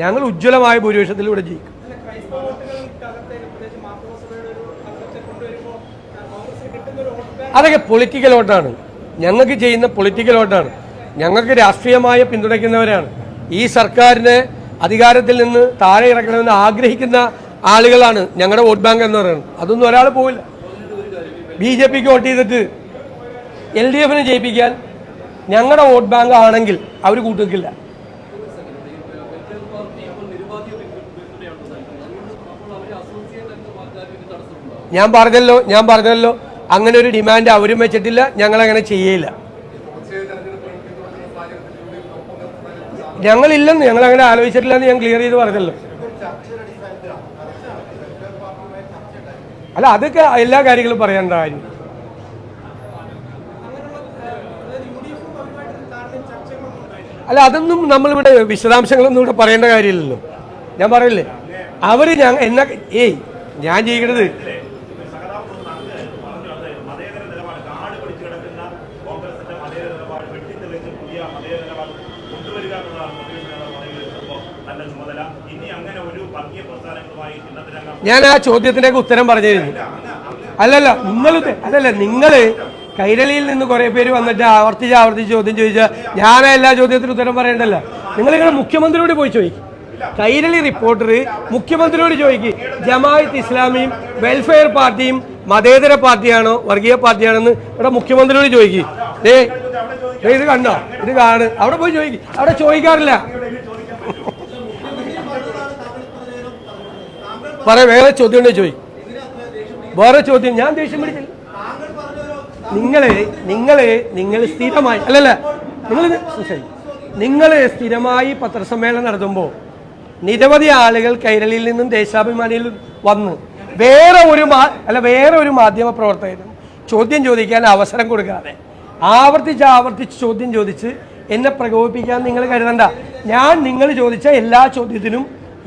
ഞങ്ങൾ ഉജ്ജ്വലമായ ഭൂരിപക്ഷത്തിൽ ഇവിടെ ജയിക്കും അല്ല, ക്രൈസ്തവ വോട്ടുകൾക്ക് അകത്തേക്ക് പ്രത്യേകിച്ച് മാർക്കോസഭയുടെ ഒരു കൺസെപ്റ്റ് കൊണ്ടുവരുമ്പോൾ കോൺഗ്രസിന് കിട്ടുന്ന ഒരു വോട്ട് ബാങ്ക് അതൊക്കെ പൊളിറ്റിക്കൽ വോട്ടാണ് ഞങ്ങൾക്ക് ചെയ്യുന്ന പൊളിറ്റിക്കൽ വോട്ടാണ് ഞങ്ങൾക്ക് രാഷ്ട്രീയമായ പിന്തുണയ്ക്കുന്നവരാണ്. ഈ സർക്കാരിനെ അധികാരത്തിൽ നിന്ന് താഴെ ഇറക്കണമെന്ന് ആഗ്രഹിക്കുന്ന ആളുകളാണ് ഞങ്ങളുടെ വോട്ട് ബാങ്ക് എന്ന് പറയുന്നത്. അതൊന്നും ഒരാൾ പോവില്ല. ബി ജെ പിക്ക് വോട്ട് ചെയ്തിട്ട് എൽ ഡി എഫിനെ ജയിപ്പിക്കാൻ ഞങ്ങളുടെ വോട്ട് ബാങ്ക് ആണെങ്കിൽ അവർ കൂട്ടുവെക്കില്ല ഞാൻ പറഞ്ഞല്ലോ ഞാൻ പറഞ്ഞല്ലോ അങ്ങനെ ഒരു ഡിമാൻഡ് അവരും വെച്ചിട്ടില്ല ഞങ്ങൾ അങ്ങനെ ചെയ്യില്ല ഞങ്ങളില്ലെന്ന് ഞങ്ങൾ അങ്ങനെ ആലോചിച്ചിട്ടില്ല എന്ന് ഞാൻ ക്ലിയർ ചെയ്ത് പറഞ്ഞല്ലോ. അല്ല അതൊക്കെ എല്ലാ കാര്യങ്ങളും പറയേണ്ട കാര്യം. അല്ല അതൊന്നും നമ്മളിവിടെ വിശദാംശങ്ങളൊന്നും ഇവിടെ പറയേണ്ട കാര്യമില്ലല്ലോ. ഞാൻ പറയില്ലേ? അവർ ഞാൻ എന്നാ ഏയ് ഞാൻ ചെയ്യണത് സഹതാപം നടന്ന് പറഞ്ഞു അത് മതേതര നിലപാട് കാട് പിടിച്ചു കിടക്കുന്ന കോൺഗ്രസിന്റെ മതേതര നിലപാട് വെട്ടിത്തെളിച്ച് പുതിയ മതേതര നിലപാട് കൊണ്ടുവരിക എന്നുള്ളതാണ് പ്രതിപക്ഷ നേതാവ് പറയുന്നത് നല്ല ചുമതല ഇനി അങ്ങനെ ഒരു വർഗീയ പ്രസ്ഥാനങ്ങളുമായി ചിഹ്നത്തിനകം ഞാൻ ആ ചോദ്യത്തിന്റെ ഉത്തരം പറഞ്ഞു കഴിഞ്ഞു അല്ലല്ല നിങ്ങൾ അല്ലല്ല നിങ്ങൾ കൈരളിയിൽ നിന്ന് കുറെ പേര് വന്നിട്ട് ആവർത്തിച്ച് ആവർത്തിച്ച് ചോദ്യം ചോദിച്ചാൽ ഞാൻ എല്ലാ ചോദ്യത്തിനും ഉത്തരം പറയണ്ടല്ല. നിങ്ങൾ നിങ്ങൾ മുഖ്യമന്ത്രിയോട് പോയി ചോദിക്കും. കൈരളി റിപ്പോർട്ടർ മുഖ്യമന്ത്രിയോട് ചോദിക്കും ജമാഅത്ത് ഇസ്ലാമിയും വെൽഫെയർ പാർട്ടിയും മതേതര പാർട്ടിയാണോ വർഗീയ പാർട്ടിയാണെന്ന് ഇവിടെ മുഖ്യമന്ത്രിയോട് ചോദിക്കും. ഏ ഇത് കണ്ടോ? ഇത് കാണ്. അവിടെ പോയി ചോദിക്കും. അവിടെ ചോദിക്കാറില്ല. പറയാം വേറെ ചോദ്യം ഉണ്ടോ ചോദിക്കും വേറെ ചോദ്യം ഞാൻ ദേഷ്യം പിടിച്ചില്ല. നിങ്ങളെ നിങ്ങളെ നിങ്ങൾ സ്ഥിരമായി അല്ലല്ല നിങ്ങൾ നിങ്ങൾ സ്ഥിരമായി പത്രസമ്മേളനം നടത്തുമ്പോൾ നിരവധി ആളുകൾ കൈരളിയിൽ നിന്നും ദേശാഭിമാനിയിൽ വന്ന് വേറെ ഒരു അല്ല വേറെ ഒരു മാധ്യമ പ്രവർത്തകനും ചോദ്യം ചോദിക്കാൻ അവസരം കൊടുക്കാതെ ആവർത്തിച്ച് ആവർത്തിച്ച് ചോദ്യം ചോദിച്ച് എന്നെ പ്രകോപിപ്പിക്കാൻ നിങ്ങൾ കരുതണ്ട. ഞാൻ നിങ്ങൾ ചോദിച്ച എല്ലാ ചോദ്യത്തിനും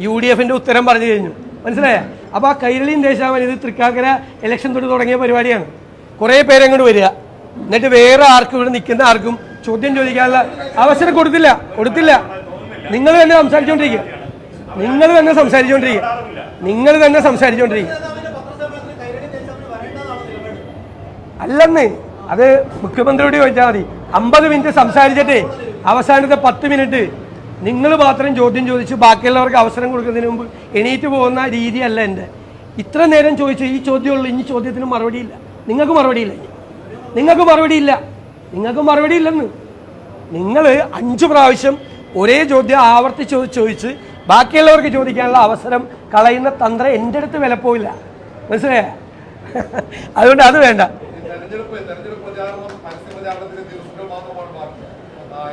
യു ഡി എഫിന്റെ ഉത്തരം പറഞ്ഞു കഴിഞ്ഞു. മനസ്സിലായ? അപ്പൊ ആ കൈരളിയും ദേശാഭിമാനി ഇത് തൃക്കാക്കര ഇലക്ഷൻ തൊട്ട് തുടങ്ങിയ പരിപാടിയാണ്. കുറേ പേരെങ്ങോട്ട് വരിക. എന്നിട്ട് വേറെ ആർക്കും ഇവിടെ നിൽക്കുന്ന ആർക്കും ചോദ്യം ചോദിക്കാനുള്ള അവസരം കൊടുത്തില്ല. കൊടുത്തില്ല. നിങ്ങൾ തന്നെ സംസാരിച്ചുകൊണ്ടിരിക്കുക നിങ്ങൾ തന്നെ സംസാരിച്ചുകൊണ്ടിരിക്കുക നിങ്ങൾ തന്നെ സംസാരിച്ചുകൊണ്ടിരിക്കുക അല്ലെന്ന്. അത് മുഖ്യമന്ത്രിയോട് ചോദിച്ചാൽ മതി. അമ്പത് മിനിറ്റ് സംസാരിച്ചിട്ട്. അവസാനത്തെ പത്ത് മിനിറ്റ് നിങ്ങൾ മാത്രം ചോദ്യം ചോദിച്ച് ബാക്കിയുള്ളവർക്ക് അവസരം കൊടുക്കുന്നതിന് മുമ്പ് എണീറ്റ് പോകുന്ന രീതിയല്ല എന്റെ. ഇത്ര നേരം ചോദിച്ചു ഈ ചോദ്യമുള്ളൂ ഇനി ചോദ്യത്തിന് മറുപടിയില്ല നിങ്ങൾക്ക് മറുപടിയില്ല നിങ്ങൾക്ക് മറുപടിയില്ല നിങ്ങൾക്ക് മറുപടി ഇല്ലെന്ന്. നിങ്ങൾ അഞ്ച് പ്രാവശ്യം ഒരേ ചോദ്യം ആവർത്തിച്ച് ചോദിച്ച് ബാക്കിയുള്ളവർക്ക് ചോദിക്കാനുള്ള അവസരം കളയുന്ന തന്ത്രം എന്റെ അടുത്ത് വിലപ്പോവില്ല മനസ്സിലായ? അതുകൊണ്ട് അത് വേണ്ട.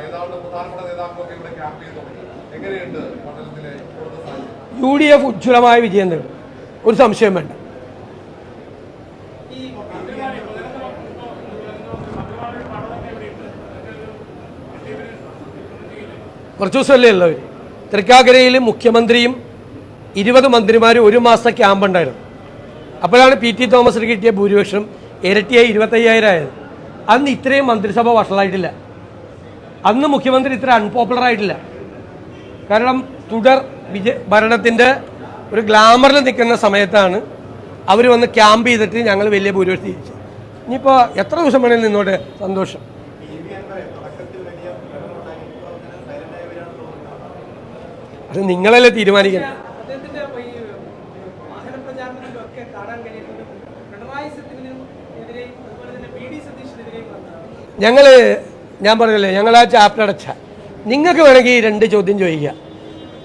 ഏതാണ്ട് പ്രധാനപ്പെട്ട നേതാക്കളൊക്കെ ഇവിടെ ക്യാമ്പ് ചെയ്തു എങ്ങനെയുണ്ട് മണ്ഡലത്തിലെ ഇപ്പോഴത്തെ സാഹചര്യം? യു ഡി എഫ് ഉജ്ജ്വലമായ വിജയം നേടും. ഒരു സംശയം വേണ്ട. കുറച്ച് ദിവസമല്ലേ ഉള്ളവർ തൃക്കാക്കരയിൽ മുഖ്യമന്ത്രിയും ഇരുപത് മന്ത്രിമാരും ഒരു മാസത്തെ ക്യാമ്പ് ഉണ്ടായിരുന്നു. അപ്പോഴാണ് പി ടി തോമസിന് കിട്ടിയ ഭൂരിപക്ഷം ഇരട്ടിയായി ഇരുപത്തയ്യായിരം ആയത്. അന്ന് ഇത്രയും മന്ത്രിസഭ വഷളായിട്ടില്ല. അന്ന് മുഖ്യമന്ത്രി ഇത്ര അൺപോപ്പുലർ ആയിട്ടില്ല. കാരണം തുടർ വിജയ ഭരണത്തിന്റെ ഒരു ഗ്ലാമറിൽ നിൽക്കുന്ന സമയത്താണ് അവർ വന്ന് ക്യാമ്പ് ചെയ്തിട്ട് ഞങ്ങൾ വലിയ ഭൂരിപക്ഷം ജയിച്ചു ഇനിയിപ്പോൾ എത്ര ദിവസം വേണേലും നിന്നോട്ടെ? സന്തോഷം. അത് നിങ്ങളല്ലേ തീരുമാനിക്കണം ഞങ്ങൾ ഞാൻ പറഞ്ഞല്ലേ ഞങ്ങൾ ആ ചാപ്റ്റർ അടച്ച. നിങ്ങൾക്ക് വേണമെങ്കിൽ രണ്ട് ചോദ്യം ചോദിക്കാം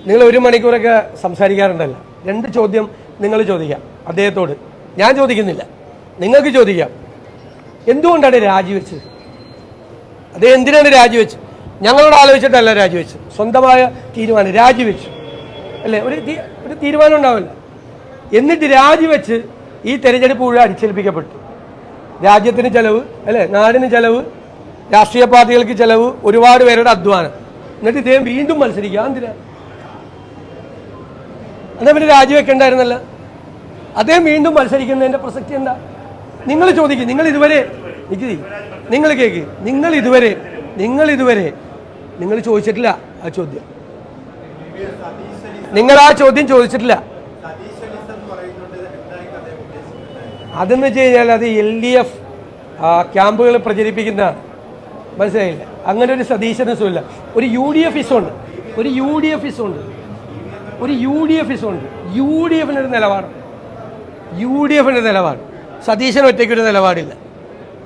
നിങ്ങൾ ഒരു മണിക്കൂറൊക്കെ സംസാരിക്കാറുണ്ടല്ലോ. രണ്ട് ചോദ്യം നിങ്ങൾ ചോദിക്കാം അദ്ദേഹത്തോട്. ഞാൻ ചോദിക്കുന്നില്ല. നിങ്ങൾക്ക് ചോദിക്കാം. എന്തുകൊണ്ടാണ് രാജിവെച്ചത്? അദ്ദേഹം എന്തിനാണ് രാജിവെച്ചത്? ഞങ്ങളോട് ആലോചിച്ചിട്ടല്ല രാജിവെച്ചു സ്വന്തമായ തീരുമാനം രാജിവെച്ചു. അല്ലേ? ഒരു ഒരു തീരുമാനം ഉണ്ടാവില്ല. എന്നിട്ട് രാജിവെച്ച് ഈ തെരഞ്ഞെടുപ്പ് മുഴുവൻ അടിച്ചേൽപ്പിക്കപ്പെട്ടു. രാജ്യത്തിന് ചെലവ് അല്ലേ? നാടിന് ചെലവ് രാഷ്ട്രീയ പാർട്ടികൾക്ക് ചെലവ് ഒരുപാട് പേരുടെ അധ്വാനം. എന്നിട്ട് ഇദ്ദേഹം വീണ്ടും മത്സരിക്കുക. എന്തിനാ അതേ പിന്നെ രാജിവെക്കണ്ടായിരുന്നല്ല. അദ്ദേഹം വീണ്ടും മത്സരിക്കുന്നതിന്റെ പ്രസക്തി എന്താ? നിങ്ങൾ ചോദിക്കും. നിങ്ങൾ ഇതുവരെ നിങ്ങൾ കേക്ക്. നിങ്ങൾ ഇതുവരെ. നിങ്ങൾ ഇതുവരെ. നിങ്ങൾ ചോദിച്ചിട്ടില്ല ആ ചോദ്യം. നിങ്ങൾ ആ ചോദ്യം ചോദിച്ചിട്ടില്ല. അതെന്ന് വെച്ച് കഴിഞ്ഞാൽ അത് എൽ ഡി എഫ് ക്യാമ്പുകൾ പ്രചരിപ്പിക്കുന്നതാണ്. മനസ്സിലായില്ല? അങ്ങനെ ഒരു സതീശനസുമില്ല. ഒരു യു ഡി എഫ് ഇസുണ്ട് ഒരു യു ഡി എഫ് ഇസുണ്ട് ഒരു യു ഡി എഫ് ഇസുണ്ട് യു ഡി എഫിന്റെ ഒരു നിലപാട് യു ഡി എഫിന്റെ നിലപാട്. സതീശൻ ഒറ്റയ്ക്കൊരു നിലപാടില്ല.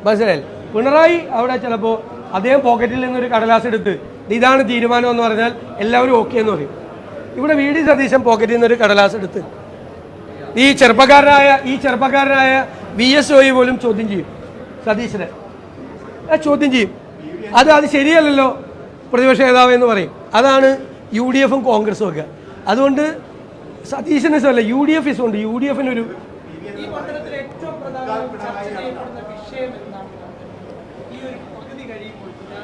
മനസ്സിലായില്ല? പിണറായി അവിടെ ചിലപ്പോൾ അദ്ദേഹം പോക്കറ്റിൽ നിന്നൊരു കടലാസ് എടുത്ത് ഇതാണ് തീരുമാനം എന്ന് പറഞ്ഞാൽ എല്ലാവരും ഓക്കെ എന്ന് പറയും. ഇവിടെ വി ഡി സതീശൻ പോക്കറ്റിൽ നിന്നൊരു കടലാസ് എടുത്ത് ഈ ചെറുപ്പക്കാരനായ ഈ ചെറുപ്പക്കാരനായ വി എസ് ഒയെ പോലും ചോദ്യം ചെയ്യും. സതീശനെ. ചോദ്യം ചെയ്യും. അത് അത് ശരിയല്ലല്ലോ. പ്രതിപക്ഷ നേതാവ് എന്ന് പറയും. അതാണ് യു ഡി എഫും കോൺഗ്രസും ഒക്കെ. അതുകൊണ്ട് സതീശനിസമല്ല യു ഡി എഫ് ഇസുണ്ട് യു ഡി എഫിനൊരു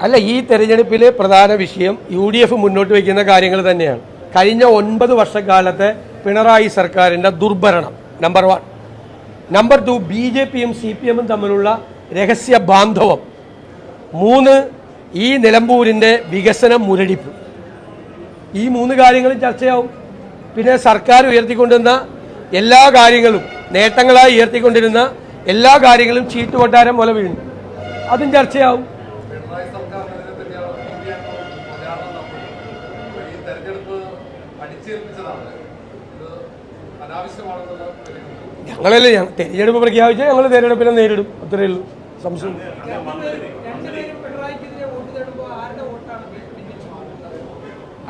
അല്ല ഈ തെരഞ്ഞെടുപ്പിലെ പ്രധാന വിഷയം യു ഡി എഫ് മുന്നോട്ട് വയ്ക്കുന്ന കാര്യങ്ങൾ തന്നെയാണ്. കഴിഞ്ഞ ഒൻപത് വർഷക്കാലത്തെ പിണറായി സർക്കാരിന്റെ ദുർഭരണം number one number two B J പിയും സി പി എമ്മും തമ്മിലുള്ള രഹസ്യ ബാന്ധവം. മൂന്ന് ഈ നിലമ്പൂരിന്റെ വികസന മുരടിപ്പ്. ഈ മൂന്ന് കാര്യങ്ങളും ചർച്ചയാവും. പിന്നെ സർക്കാർ ഉയർത്തിക്കൊണ്ടിരുന്ന എല്ലാ കാര്യങ്ങളും നേട്ടങ്ങളായി ഉയർത്തിക്കൊണ്ടിരുന്ന എല്ലാ കാര്യങ്ങളും ചീട്ടുകൊട്ടാരം പോലെ വീണു. അതും ചർച്ചയാവും. ഞങ്ങളല്ലേ ഞങ്ങൾ തെരഞ്ഞെടുപ്പ് പ്രഖ്യാപിച്ചാൽ ഞങ്ങൾ തെരഞ്ഞെടുപ്പിനെ നേരിടും. അത്രയേ ഉള്ളൂ. സംശയം.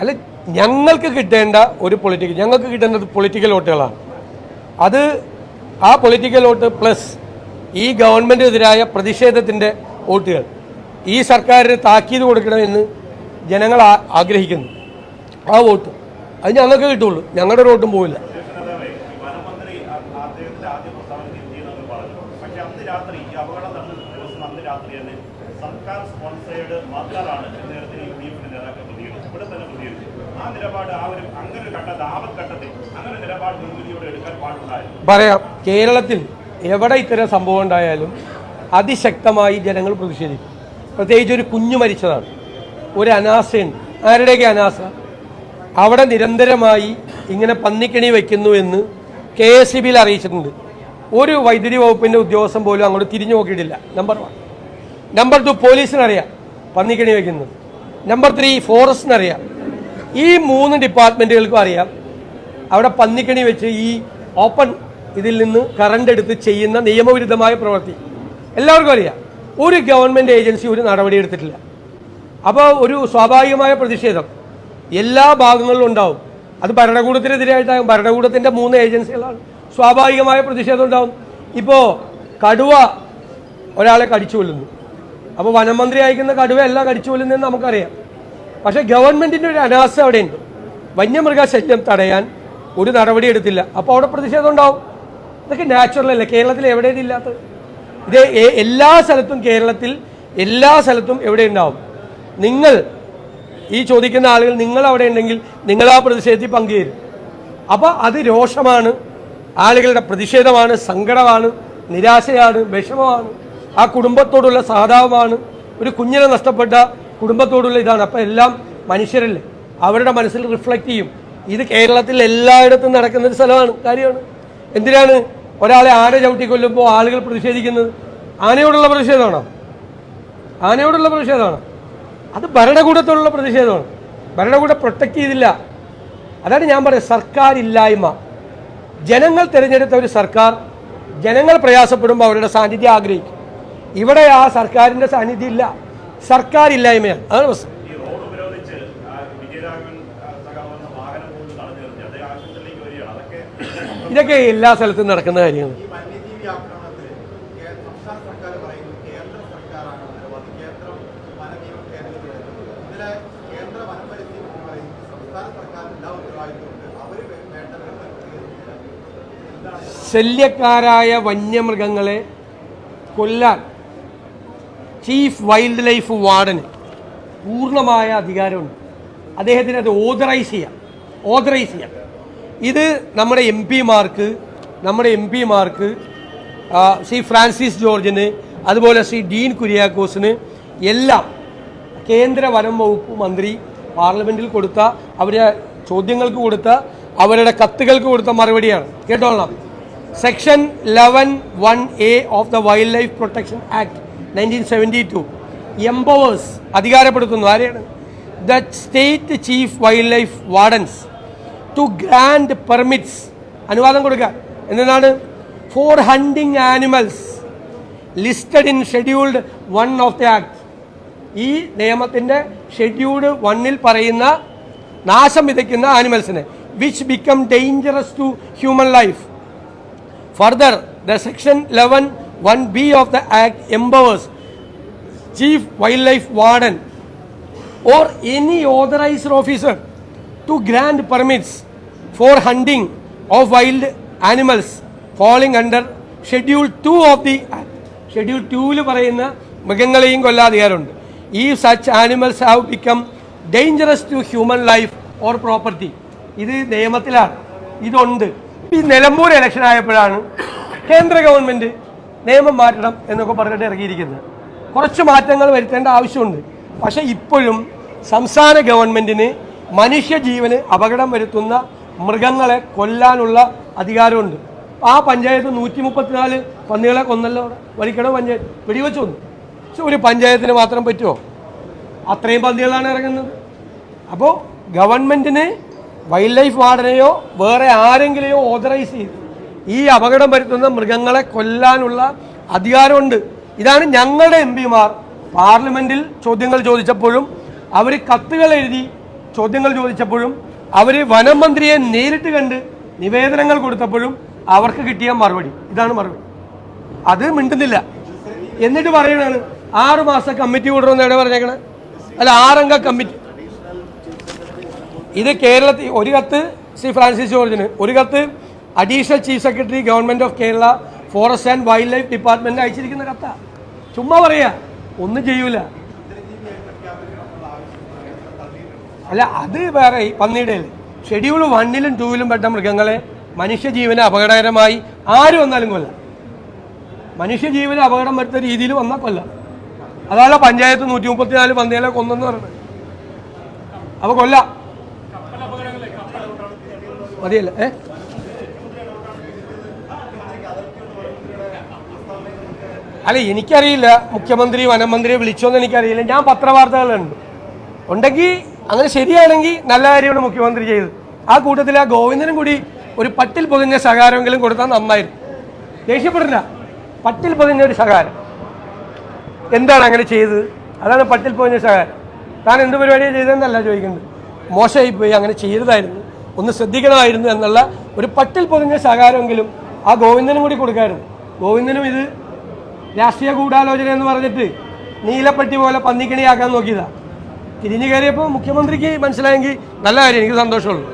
അല്ല ഞങ്ങൾക്ക് കിട്ടേണ്ട ഒരു പൊളിറ്റിക്കൽ ഞങ്ങൾക്ക് കിട്ടേണ്ടത് പൊളിറ്റിക്കൽ വോട്ടുകളാണ്. അത് ആ പൊളിറ്റിക്കൽ വോട്ട് പ്ലസ് ഈ ഗവൺമെന്റിനെതിരായ പ്രതിഷേധത്തിന്റെ വോട്ടുകൾ. ഈ സർക്കാരിന് താക്കീത് കൊടുക്കണമെന്ന് ജനങ്ങൾ ആഗ്രഹിക്കുന്നു. ആ വോട്ട്. അത് ഞങ്ങൾക്ക് കിട്ടുള്ളൂ. ഞങ്ങളുടെ ഒരു വോട്ടും പോവില്ല. സർക്കാർ ഈ വനമന്ത്രി അങ്ങനെ എടുക്കാൻ പറയാം കേരളത്തിൽ എവിടെ ഇത്തരം സംഭവം ഉണ്ടായാലും അതിശക്തമായി ജനങ്ങൾ പ്രതിഷേധിക്കും. പ്രത്യേകിച്ച് ഒരു കുഞ്ഞു മരിച്ചതാണ്. ഒരു അനാസയുണ്ട്. ആരുടെയൊക്കെ അനാസ? അവിടെ നിരന്തരമായി ഇങ്ങനെ പന്നിക്കിണി വയ്ക്കുന്നു എന്ന് കെ എസ് സി ബിയിൽ അറിയിച്ചിട്ടുണ്ട്. ഒരു വൈദ്യുതി വകുപ്പിന്റെ ഉദ്യോഗസ്ഥൻ പോലും അങ്ങോട്ട് തിരിഞ്ഞു നോക്കിയിട്ടില്ല. നമ്പർ വൺ നമ്പർ ടു പോലീസിനറിയാം പന്നിക്കിണി വയ്ക്കുന്നത് നമ്പർ ത്രീ ഫോറസ്റ്റിനറിയാം. ഈ മൂന്ന് ഡിപ്പാർട്ട്മെന്റുകൾക്കും അറിയാം. അവിടെ പന്നിക്കണി വെച്ച് ഈ ഓപ്പൺ ഇതിൽ നിന്ന് കറണ്ട് എടുത്ത് ചെയ്യുന്ന നിയമവിരുദ്ധമായ പ്രവൃത്തി. എല്ലാവർക്കും അറിയാം. ഒരു ഗവൺമെന്റ് ഏജൻസി ഒരു നടപടി എടുത്തിട്ടില്ല. അപ്പോൾ ഒരു സ്വാഭാവികമായ പ്രതിഷേധം. എല്ലാ ഭാഗങ്ങളിലും ഉണ്ടാവും. അത് ഭരണകൂടത്തിനെതിരായിട്ടാകും. ഭരണകൂടത്തിന്റെ മൂന്ന് ഏജൻസികളാണ് സ്വാഭാവികമായ പ്രതിഷേധം ഉണ്ടാവും. ഇപ്പോ കടുവ ഒരാളെ കടിച്ചു കൊല്ലുന്നു അപ്പോൾ വനമന്ത്രി അയക്കുന്ന കടുവ എല്ലാം കടിച്ചു കൊല്ലുന്നതെന്ന് നമുക്കറിയാം. പക്ഷേ ഗവൺമെന്റിന്റെ ഒരു അനാസ്ഥ അവിടെയുണ്ട്. വന്യമൃഗശല്യം തടയാൻ ഒരു നടപടി എടുത്തില്ല അപ്പോൾ അവിടെ പ്രതിഷേധം ഉണ്ടാവും. ഇതൊക്കെ നാച്ചുറൽ അല്ല? കേരളത്തിൽ എവിടെയും ഇല്ലാത്തത്. ഇത് എല്ലാ സ്ഥലത്തും കേരളത്തിൽ എല്ലാ സ്ഥലത്തും എവിടെ ഉണ്ടാവും? നിങ്ങൾ ഈ ചോദിക്കുന്ന ആളുകൾ നിങ്ങൾ അവിടെ ഉണ്ടെങ്കിൽ നിങ്ങൾ ആ പ്രതിഷേധത്തിൽ പങ്കുചേരും. അപ്പോൾ അത് രോഷമാണ് ആളുകളുടെ പ്രതിഷേധമാണ് സങ്കടമാണ് നിരാശയാണ് വിഷമമാണ്. ആ കുടുംബത്തോടുള്ള സഹതാപമാണ്. ഒരു കുഞ്ഞിനെ നഷ്ടപ്പെട്ട കുടുംബത്തോടുള്ള ഇതാണ്. അപ്പം എല്ലാം മനുഷ്യരല്ലേ? അവരുടെ മനസ്സിൽ റിഫ്ലക്റ്റ് ചെയ്യും. ഇത് കേരളത്തിൽ എല്ലായിടത്തും നടക്കുന്ന ഒരു സ്ഥലമാണ് കാര്യമാണ്. എന്തിനാണ് ഒരാളെ ആന ചവിട്ടി കൊല്ലുമ്പോൾ ആളുകൾ പ്രതിഷേധിക്കുന്നത്? ആനയോടുള്ള പ്രതിഷേധമാണോ? ആനയോടുള്ള പ്രതിഷേധമാണ്? അത് ഭരണകൂടത്തോടുള്ള പ്രതിഷേധമാണ്. ഭരണകൂടം പ്രൊട്ടക്റ്റ് ചെയ്തില്ല. അതാണ് ഞാൻ പറയുന്നത് സർക്കാർ ഇല്ലായ്മ ജനങ്ങൾ തിരഞ്ഞെടുത്ത ഒരു സർക്കാർ ജനങ്ങൾ പ്രയാസപ്പെടുമ്പോൾ അവരുടെ സാന്നിധ്യം ആഗ്രഹിക്കും. ഇവിടെ ആ സർക്കാരിന്റെ സാന്നിധ്യം ഇല്ല. സർക്കാർ ഇല്ലായ്മയാണ് അതാണ് പ്രശ്നം. ഇതൊക്കെ എല്ലാ സ്ഥലത്തും നടക്കുന്ന കാര്യങ്ങൾ ശല്യക്കാരായ വന്യമൃഗങ്ങളെ കൊല്ലാൻ ചീഫ് വൈൽഡ് ലൈഫ് വാർഡന് പൂർണമായ അധികാരമുണ്ട്. അദ്ദേഹത്തിന് അത് ഓതറൈസ് ചെയ്യാം. ഓതറൈസ് ചെയ്യാം. ഇത് നമ്മുടെ എം പിമാർക്ക് നമ്മുടെ എം പിമാർക്ക് ശ്രീ ഫ്രാൻസിസ് ജോർജിന് അതുപോലെ ശ്രീ ഡീൻ കുര്യാക്കോസിന് എല്ലാം കേന്ദ്ര വനം വകുപ്പ് മന്ത്രി പാർലമെന്റിൽ കൊടുത്ത അവരുടെ ചോദ്യങ്ങൾക്ക് കൊടുത്ത അവരുടെ കത്തുകൾക്ക് കൊടുത്ത മറുപടിയാണ്. കേട്ടോളാം section eleven one A of the wildlife protection act nineteen seventy two empowers അധികാരപ്പെടുത്തുന്നു ആരെയാണ്? The state chief wildlife wardens to grant permits അനുവാദം കൊടുക്കുക. എന്താണ് for hunting animals listed in scheduled one of the act ഈ നിയമത്തിന്റെ ഷെഡ്യൂൾഡ് വണ്ണിൽ പറയുന്ന നാശം വിതയ്ക്കുന്ന ആനിമൽസിനെ which become dangerous to human life further the section eleven one B of the act empowers chief wildlife warden or any authorized officer to grant permits for hunting of wild animals falling under schedule two of the schedule ടുവിൽ പറയുന്ന മൃഗങ്ങളെയും കൊല്ലാധികാരമുണ്ട്. ഈ such animals have become dangerous to human life or property ഇത് നിയമത്തിലാണ്. ഇതുണ്ട്. ഈ നിലമ്പൂർ ഇലക്ഷൻ ആയപ്പോഴാണ് കേന്ദ്ര ഗവൺമെന്റ് നിയമം മാറ്റണം എന്നൊക്കെ പറഞ്ഞിട്ട് ഇറങ്ങിയിരിക്കുന്നത്. കുറച്ച് മാറ്റങ്ങൾ വരുത്തേണ്ട ആവശ്യമുണ്ട്. പക്ഷേ ഇപ്പോഴും സംസ്ഥാന ഗവൺമെന്റിന് മനുഷ്യജീവന് അപകടം വരുത്തുന്ന മൃഗങ്ങളെ കൊല്ലാനുള്ള അധികാരമുണ്ട്. ആ പഞ്ചായത്ത് നൂറ്റി മുപ്പത്തിനാല് പന്നികളെ കൊന്നല്ലോ. വലിക്കണോ പഞ്ചായത്ത് വെടിവെച്ചു വന്നു. പക്ഷെ ഒരു പഞ്ചായത്തിന് മാത്രം പറ്റുമോ? അത്രയും പന്നികളാണ് ഇറങ്ങുന്നത്. അപ്പോൾ ഗവൺമെന്റിന് വൈൽഡ് ലൈഫ് വാർഡനെയോ വേറെ ആരെങ്കിലെയോ ഓതറൈസ് ചെയ്ത്. ഈ അപകടം വരുത്തുന്ന മൃഗങ്ങളെ കൊല്ലാനുള്ള അധികാരമുണ്ട്. ഇതാണ് ഞങ്ങളുടെ എം പിമാർ. പാർലമെന്റിൽ ചോദ്യങ്ങൾ ചോദിച്ചപ്പോഴും അവർ കത്തുകൾ എഴുതി ചോദ്യങ്ങൾ ചോദിച്ചപ്പോഴും അവർ വനം മന്ത്രിയെ നേരിട്ട് കണ്ട് നിവേദനങ്ങൾ കൊടുത്തപ്പോഴും അവർക്ക് കിട്ടിയ മറുപടി. ഇതാണ് മറുപടി. അത് മിണ്ടുന്നില്ല. എന്നിട്ട് പറയണാണ് ആറ് മാസം കമ്മിറ്റി കൂടണമെന്ന് എവിടെ പറഞ്ഞേക്കണേ? അല്ല ആറംഗ കമ്മിറ്റി. ഇത് കേരളത്തിൽ ഒരു കത്ത് ശ്രീ ഫ്രാൻസിസ് ജോർജിന് ഒരു കത്ത് additional chief secretary government of Kerala forest and wildlife department അയച്ചിരിക്കുന്ന കത്ത ചുമ്മാ പറയാ. ഒന്നും ചെയ്യൂല. അല്ല അത് വേറെ പന്നിയുടെ ഷെഡ്യൂൾ വണ്ണിലും ടൂവിലും പെട്ട മൃഗങ്ങളെ മനുഷ്യജീവന് അപകടകരമായി ആര് വന്നാലും കൊല്ല. മനുഷ്യജീവന് അപകടം വരുത്ത രീതിയിൽ വന്നാൽ കൊല്ല. അതാണ് പഞ്ചായത്ത് നൂറ്റി മുപ്പത്തിനാല് പന്നികളെ കൊന്നെന്ന് പറഞ്ഞത് അപ്പൊ കൊല്ലാം. മതിയല്ല? ഏ? അല്ല എനിക്കറിയില്ല. മുഖ്യമന്ത്രി വനമന്ത്രിയെ വിളിച്ചോന്ന് എനിക്കറിയില്ല. ഞാൻ പത്രവാർത്തകളുണ്ട്. ഉണ്ടെങ്കിൽ അങ്ങനെ ശരിയാണെങ്കിൽ നല്ല കാര്യമാണ് മുഖ്യമന്ത്രി ചെയ്തത്. ആ കൂട്ടത്തിൽ ആ ഗോവിന്ദനും കൂടി ഒരു പട്ടിൽ പൊതിഞ്ഞ സഹകാരമെങ്കിലും കൊടുത്താൽ നന്നായിരുന്നു. ദേഷ്യപ്പെടില്ല പട്ടിൽ പൊതിഞ്ഞ ഒരു സഹകാരം എന്താണ് അങ്ങനെ ചെയ്തത്? അതാണ് പട്ടിൽ പൊതിഞ്ഞ സഹകാരം താൻ എന്ത് പരിപാടിയാണ് ചെയ്തതെന്നല്ല ചോദിക്കുന്നത്. മോശമായിപ്പോയി അങ്ങനെ ചെയ്തതായിരുന്നു. ഒന്ന് ശ്രദ്ധിക്കണമായിരുന്നു എന്നുള്ള ഒരു പട്ടിൽ പൊതിഞ്ഞ സഹകാരമെങ്കിലും ആ ഗോവിന്ദനും കൂടി കൊടുക്കായിരുന്നു. ഗോവിന്ദനും ഇത് രാഷ്ട്രീയ ഗൂഢാലോചന എന്ന് പറഞ്ഞിട്ട് നീലപ്പെട്ടി പോലെ പന്നിക്കണിയാക്കാൻ നോക്കിയതാ. തിരിഞ്ഞു കയറിയപ്പോൾ മുഖ്യമന്ത്രിക്ക് മനസ്സിലായെങ്കിൽ നല്ല കാര്യം എനിക്ക് സന്തോഷമുള്ളൂ.